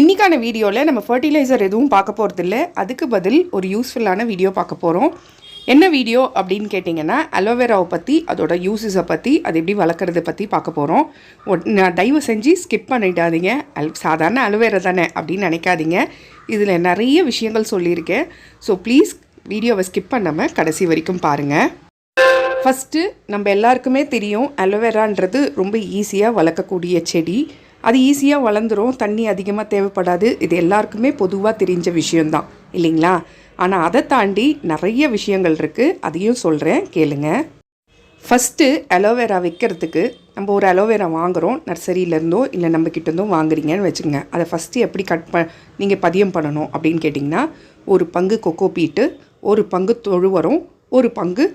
இன்றைக்கான வீடியோவில் நம்ம ஃபர்டிலைசர் எதுவும் பார்க்க போகிறதில்ல அதுக்கு பதில் ஒரு யூஸ்ஃபுல்லான வீடியோ பார்க்க போகிறோம் என்ன வீடியோ அப்படின்னு கேட்டிங்கன்னா அலோவேராவை பற்றி அதோட யூஸஸை பற்றி அது எப்படி வளர்க்குறத பற்றி பார்க்க போகிறோம் நான் தயவு செஞ்சு ஸ்கிப் பண்ணிடாதீங்க. அல் சாதாரண அலோவேரா தானே அப்படின்னு நினைக்காதீங்க. இதில் நிறைய விஷயங்கள் சொல்லியிருக்கேன். ஸோ ப்ளீஸ் வீடியோவை ஸ்கிப் பண்ணாமல் கடைசி வரைக்கும் பாருங்கள் ஃபஸ்ட்டு நம்ம எல்லாருக்குமே தெரியும் அலோவேரான்றது ரொம்ப ஈஸியாக வளர்க்கக்கூடிய செடி. அது ஈஸியாக வளர்ந்துரும் தண்ணி அதிகமாக தேவைப்படாது. இது எல்லாருக்குமே பொதுவாக தெரிஞ்ச விஷயந்தான் இல்லைங்களா? ஆனால் அதை தாண்டி நிறைய விஷயங்கள் இருக்குது அதையும் சொல்கிறேன் கேளுங்க. ஃபஸ்ட்டு அலோவேரா வைக்கிறதுக்கு நம்ம ஒரு அலோவேரா வாங்குகிறோம் நர்சரியிலேருந்தோ இல்லை நம்ம கிட்டேருந்தோ வாங்குறீங்கன்னு வச்சுக்கோங்க. அதை ஃபஸ்ட்டு எப்படி கட் ப நீங்கள் பதியம் பண்ணணும் அப்படின்னு கேட்டிங்கன்னா ஒரு பங்கு கொக்கோ பீட்டு ஒரு பங்கு தொழுவரம் ஒரு பங்கு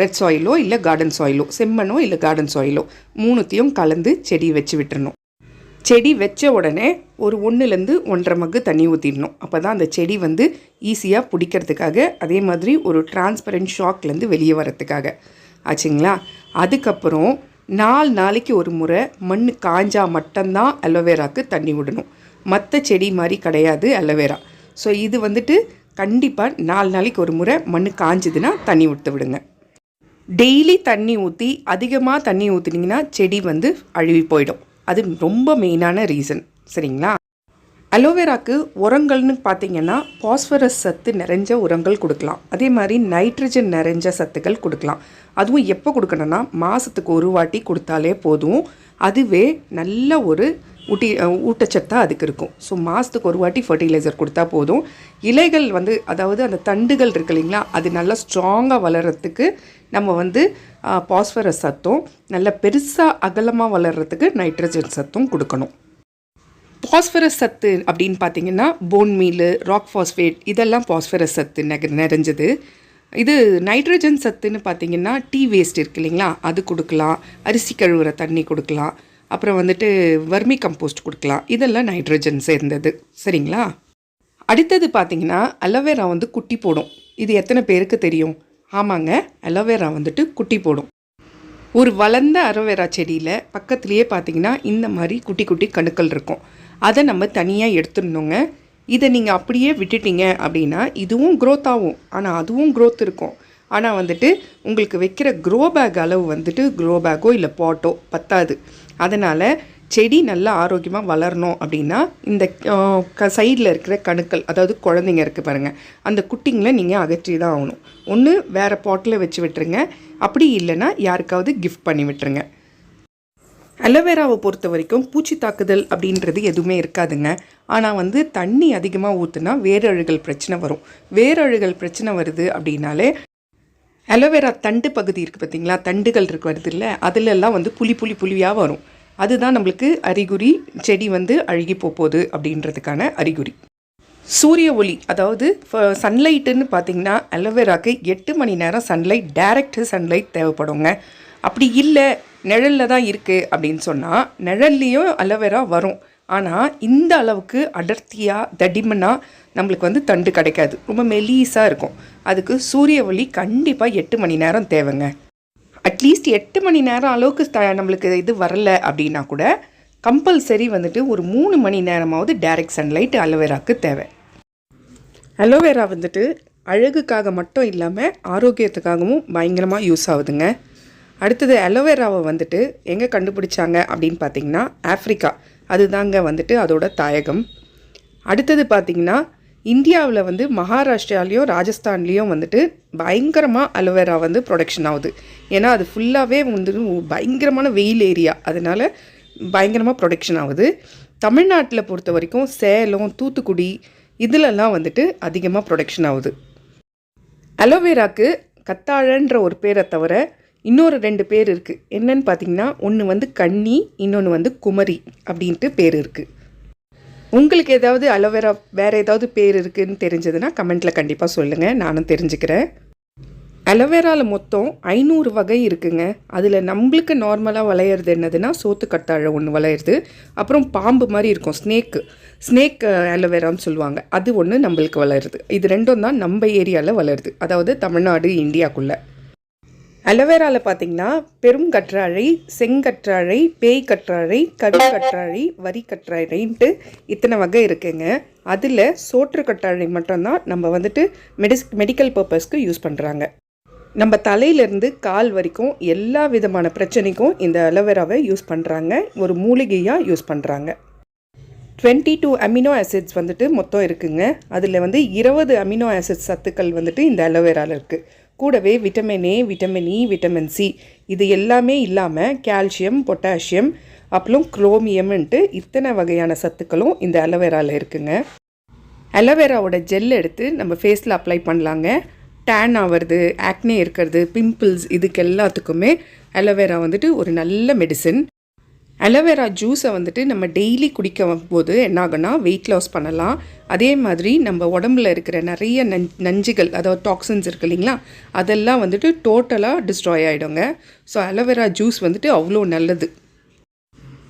ரெட் சாயிலோ இல்லை கார்டன் சாயிலோ செம்மண்ணோ இல்லை கார்டன் சாயிலோ மூணுத்தையும் கலந்து செடி வச்சு விட்டுறணும். செடி வச்ச உடனே ஒரு ஒன்றுலேருந்து ஒன்றரை மக்கு தண்ணி ஊற்றிடணும் அப்போ தான் அந்த செடி வந்து ஈஸியாக பிடிக்கிறதுக்காக அதே மாதிரி ஒரு டிரான்ஸ்பரண்ட் ஷாக்லேருந்து வெளியே வரத்துக்காக. ஆச்சுங்களா? அதுக்கப்புறம் நாலு நாளைக்கு ஒரு முறை மண் காஞ்சா மட்டும்தான் அலோவேராக்கு தண்ணி விடணும். மற்ற செடி மாதிரி கிடையாது அலோவேரா. ஸோ இது வந்துட்டு கண்டிப்பாக நாலு நாளைக்கு ஒரு முறை மண் காஞ்சதுன்னா தண்ணி விட்டு விடுங்க. டெய்லி தண்ணி ஊற்றி அதிகமாக தண்ணி ஊற்றுனீங்கன்னா செடி வந்து அழுவி போயிடும். அது ரொம்ப மெயினான ரீசன் சரிங்களா? அலோவேராக்கு உரங்கள்னு பார்த்தீங்கன்னா பாஸ்பரஸ் சத்து நிறைஞ்ச உரங்கள் கொடுக்கலாம். அதே மாதிரி நைட்ரஜன் நிறைஞ்ச சத்துக்கள் கொடுக்கலாம். அதுவும் எப்போ கொடுக்கணும்னா மாதத்துக்கு ஒரு வாட்டி கொடுத்தாலே போதும். அதுவே நல்ல ஒரு ஊட்டி ஊட்டச்சத்தாக அதுக்கு இருக்கும். ஸோ மாதத்துக்கு ஒரு வாட்டி ஃபர்டிலைசர் கொடுத்தா போதும். இலைகள் வந்து அதாவது அந்த தண்டுகள் இருக்கு இல்லைங்களா அது நல்லா ஸ்ட்ராங்காக வளர்கிறதுக்கு நம்ம வந்து பாஸ்பரஸ் சத்தும் நல்ல பெருசாக அகலமாக வளர்கிறதுக்கு நைட்ரஜன் சத்தும் கொடுக்கணும். பாஸ்பரஸ் சத்து அப்படின்னு பார்த்தீங்கன்னா போன் மீல் ராக் ஃபாஸ்பேட் இதெல்லாம் பாஸ்பரஸ் சத்து நெக நிறைஞ்சது. இது நைட்ரஜன் சத்துன்னு பார்த்தீங்கன்னா டீ வேஸ்ட் இருக்கு இல்லைங்களா அது கொடுக்கலாம். அரிசி கழுவுற தண்ணி கொடுக்கலாம். அப்புறம் வந்துட்டு வர்மி கம்போஸ்ட் கொடுக்கலாம். இதெல்லாம் நைட்ரஜன் சேர்ந்தது. சரிங்களா? அடுத்தது பார்த்தீங்கன்னா அலோவேரா வந்து குட்டி போடும். இது எத்தனை பேருக்கு தெரியும்? ஆமாங்க அலோவேரா வந்துட்டு குட்டி போடும். ஒரு வளர்ந்த அலோவேரா செடியில் பக்கத்துலேயே பார்த்தீங்கன்னா இந்த மாதிரி குட்டி குட்டி கணுக்கள் இருக்கும். அதை நம்ம தனியாக எடுத்துடணுங்க. இதை நீங்கள் அப்படியே விட்டுட்டீங்க அப்படின்னா இதுவும் க்ரோத் ஆகும். ஆனால் அதுவும் க்ரோத் இருக்கும். ஆனால் வந்துட்டு உங்களுக்கு வைக்கிற க்ரோ பேக் அளவு வந்துட்டு க்ரோ பேக்கோ இல்லை பாட்டோ பத்தாது. அதனால் செடி நல்லா ஆரோக்கியமாக வளரணும் அப்படின்னா இந்த க சைடில் இருக்கிற கணுக்கள் அதாவது குழந்தைங்க இருக்குது பாருங்கள் அந்த குட்டிங்களை நீங்கள் அகற்றி தான் ஆகணும். ஒன்று வேறு பாட்டில் வச்சு விட்டுருங்க. அப்படி இல்லைன்னா யாருக்காவது கிஃப்ட் பண்ணி விட்டுருங்க. அலோவேராவை பொறுத்த வரைக்கும் பூச்சி தாக்குதல் அப்படின்றது எதுவுமே இருக்காதுங்க. ஆனால் வந்து தண்ணி அதிகமாக ஊற்றுனா வேரழுகல் பிரச்சனை வரும். வேரழுகல் பிரச்சனை வருது அப்படின்னாலே அலோவேரா தண்டு பகுதி இருக்குது பார்த்தீங்களா தண்டுகள் இருக்கு வருது இல்லை? அதிலெல்லாம் வந்து புளி புளி புளியாக வரும். அதுதான் நம்மளுக்கு அறிகுறி செடி வந்து அழுகி போகுது அப்படின்றதுக்கான அறிகுறி. சூரிய ஒளி அதாவது சன்லைட்டுன்னு பார்த்தீங்கன்னா அலோவேராக்கு எட்டு மணி நேரம் சன்லைட் டைரக்ட் சன்லைட் தேவைப்படுங்க. அப்படி இல்லை நிழலில் தான் இருக்குது அப்படின்னு சொன்னால் நிழல்லையும் அலோவேரா வரும். ஆனால் இந்த அளவுக்கு அடர்த்தியாக தடிமனாக நம்மளுக்கு வந்து தண்டு கிடைக்காது. ரொம்ப மெலீஸாக இருக்கும். அதுக்கு சூரிய ஒளி கண்டிப்பாக எட்டு மணி நேரம் தேவைங்க. அட்லீஸ்ட் எட்டு மணி நேரம் அளவுக்கு த நம்மளுக்கு இது வரல அப்படின்னா கூட கம்பல்சரி வந்துட்டு ஒரு மூணு மணி நேரமாவது டைரக்ட் சன்லைட் அலோவேராக்கு தேவை. அலோவேரா வந்துட்டு அழகுக்காக மட்டும் இல்லாமல் ஆரோக்கியத்துக்காகவும் பயங்கரமாக யூஸ் ஆகுதுங்க. அடுத்தது அலோவேராவை வந்துட்டு எங்கே கண்டுபிடிச்சாங்க அப்படின்னு பார்த்தீங்கன்னா ஆஃப்ரிக்கா அதுதாங்க வந்துட்டு அதோட தாயகம். அடுத்தது பார்த்திங்கன்னா இந்தியாவில் வந்து மகாராஷ்டிராலேயும் ராஜஸ்தான்லேயும் வந்துட்டு பயங்கரமாக அலோவேரா வந்து ப்ரொடக்ஷன் ஆகுது. ஏன்னா அது ஃபுல்லாகவே வந்து பயங்கரமான வெயில் ஏரியா. அதனால் பயங்கரமாக ப்ரொடக்ஷன் ஆகுது. தமிழ்நாட்டில் பொறுத்த வரைக்கும் சேலம் தூத்துக்குடி இதிலெல்லாம் வந்துட்டு அதிகமாக ப்ரொடக்ஷன் ஆகுது. அலோவேராக்கு கத்தாழன்ற ஒரு பேரை தவிர இன்னொரு ரெண்டு பேர் இருக்குது என்னன்னு பார்த்தீங்கன்னா ஒன்று வந்து கன்னி இன்னொன்று வந்து குமரி அப்படின்ட்டு பேர் இருக்குது உங்களுக்கு ஏதாவது அலோவேரா வேறு ஏதாவது பேர் இருக்குதுன்னு தெரிஞ்சதுன்னா கமெண்ட்டில் கண்டிப்பாக சொல்லுங்கள் நானும் தெரிஞ்சுக்கிறேன். அலோவேராவில் மொத்தம் ஐநூறு வகை இருக்குங்க. அதில் நம்மளுக்கு நார்மலாக வளையிறது என்னதுன்னா சோத்து கத்தாழை ஒன்று விளையிறது. அப்புறம் பாம்பு மாதிரி இருக்கும். ஸ்னேக்கு ஸ்னேக் அலோவேரான்னு சொல்லுவாங்க. அது ஒன்று நம்மளுக்கு வளருது. இது ரெண்டும் தான் நம்ம ஏரியாவில் வளருது. அதாவது தமிழ்நாடு இந்தியாக்குள்ளே. அலோவேராவில் பார்த்தீங்கன்னா பெரும் கற்றாழை செங்கற்றாழை பேய் கற்றாழை கடும் கற்றாழை வரி கற்றாழைன்ட்டு இத்தனை வகை இருக்குங்க. அதில் சோற்று கற்றாழை மட்டும்தான் நம்ம வந்துட்டு மெடிஸ் மெடிக்கல் பர்பஸ்க்கு யூஸ் பண்ணுறாங்க நம்ம தலையிலேருந்து கால் வரைக்கும் எல்லா விதமான பிரச்சனைக்கும் இந்த அலோவேராவை யூஸ் பண்ணுறாங்க ஒரு மூலிகையாக யூஸ் பண்ணுறாங்க டுவெண்ட்டி டூ அமினோ ஆசிட்ஸ் வந்துட்டு மொத்தம் இருக்குங்க. அதில் வந்து இருபது அமினோ ஆசிட் சத்துக்கள் வந்துட்டு இந்த அலோவேராவில் இருக்குது கூடவே vitamin A vitamin E vitamin C இது எல்லாமே இல்லாமல் கால்சியம் பொட்டாசியம் அப்புறம் குரோமியம்ன்ட்டு இத்தனை வகையான சத்துக்களும் இந்த அலோவேராவில் இருக்குங்க. அலோவேராவோட ஜெல் எடுத்து நம்ம ஃபேஸில் அப்ளை பண்ணலாங்க. டேன் ஆகிறது ஆக்னே இருக்கிறது பிம்பிள்ஸ் இதுக்கு எல்லாத்துக்குமே அலோவேரா வந்துட்டு ஒரு நல்ல மெடிசன் அலோவேரா ஜூஸை வந்துட்டு நம்ம டெய்லி குடிக்க போது என்னாகும்னா வெயிட் லாஸ் பண்ணலாம். அதே மாதிரி நம்ம உடம்புல இருக்கிற நிறைய நஞ் நஞ்சுகள் அதாவது டாக்ஸின்ஸ் இருக்கு இல்லைங்களா? அதெல்லாம் வந்துட்டு டோட்டலாக டிஸ்ட்ராய் ஆகிடுங்க ஸோ அலோவேரா ஜூஸ் வந்துட்டு அவ்வளோ நல்லது.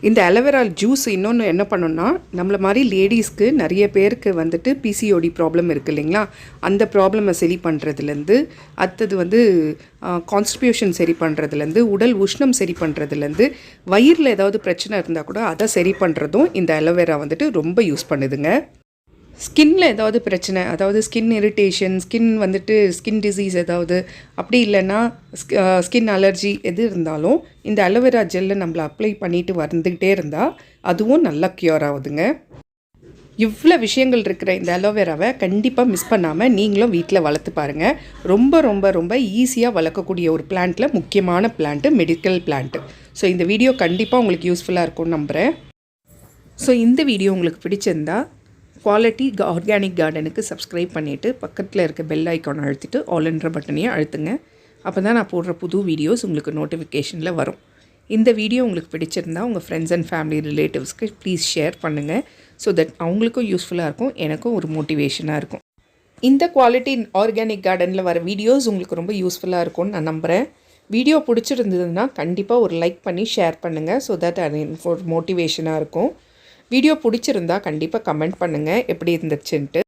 இந்த அலோவேரா ஜூஸ் இன்னொன்று என்ன பண்ணோம்னா நம்மள மாதிரி லேடிஸ்க்கு நிறைய பேருக்கு வந்துட்டு பிசிஓடி ப்ராப்ளம் இருக்குது இல்லைங்களா? அந்த ப்ராப்ளமை சரி பண்ணுறதுலேருந்து அடுத்தது வந்து கான்ஸ்டிபியூஷன் சரி பண்ணுறதுலேருந்து உடல் உஷ்ணம் சரி பண்ணுறதுலேருந்து வயிறில் ஏதாவது பிரச்சனை இருந்தால் கூட அதை சரி பண்ணுறதும் இந்த அலோவேரா வந்துட்டு ரொம்ப யூஸ் பண்ணுதுங்க. ஸ்கின்ல ஏதாவது பிரச்சனை அதாவது ஸ்கின் இரிட்டேஷன் ஸ்கின் வந்துட்டு ஸ்கின் டிசீஸ் ஏதாவது அப்படி இல்லைன்னா ஸ்கின் அலர்ஜி எது இருந்தாலும் இந்த அலோவேரா ஜெல்லை நம்மளை அப்ளை பண்ணிட்டு வந்துக்கிட்டே இருந்தால் அதுவும் நல்லா க்யூர் ஆகுதுங்க. இவ்வளோ விஷயங்கள் இருக்கிற இந்த அலோவேராவை கண்டிப்பாக மிஸ் பண்ணாமல் நீங்களும் வீட்டில் வளர்த்து பாருங்கள் ரொம்ப ரொம்ப ரொம்ப ஈஸியாக வளர்க்கக்கூடிய ஒரு பிளான்ட்டில் முக்கியமான பிளான்ட்டு மெடிக்கல் பிளான்ட்டு ஸோ இந்த வீடியோ கண்டிப்பாக உங்களுக்கு யூஸ்ஃபுல்லாக இருக்கும்னு நம்புகிறேன் ஸோ இந்த வீடியோ உங்களுக்கு பிடிச்சிருந்தா குவாலிட்டி ஆர்கானிக் கார்டனுக்கு சப்ஸ்கிரைப் பண்ணிவிட்டு பக்கத்தில் இருக்க பெல் ஐக்கான் அழுத்திட்டு ஆல்ன்ற பட்டனையும் அழுத்துங்க. அப்போ தான் நான் போடுற புது வீடியோஸ் உங்களுக்கு நோட்டிஃபிகேஷனில் வரும். இந்த வீடியோ உங்களுக்கு பிடிச்சிருந்தா உங்கள் ஃப்ரெண்ட்ஸ் அண்ட் ஃபேமிலி ரிலேட்டிவ்ஸ்க்கு ப்ளீஸ் ஷேர் பண்ணுங்கள் ஸோ தட் அவங்களுக்கும் யூஸ்ஃபுல்லாக இருக்கும் எனக்கும் ஒரு மோட்டிவேஷனாக இருக்கும். இந்த குவாலிட்டி ஆர்கானிக் கார்டனில் வர வீடியோஸ் உங்களுக்கு ரொம்ப யூஸ்ஃபுல்லாக இருக்கும்னு நான் நம்புகிறேன் வீடியோ பிடிச்சிருந்ததுன்னா கண்டிப்பாக ஒரு லைக் பண்ணி ஷேர் பண்ணுங்கள் ஸோ தட் அது எனக்கு ஒரு மோட்டிவேஷனாக இருக்கும். வீடியோ பிடிச்சிருந்தா கண்டிப்பாக கமெண்ட் பண்ணுங்கள் எப்படி இருந்துச்சுன்ட்டு.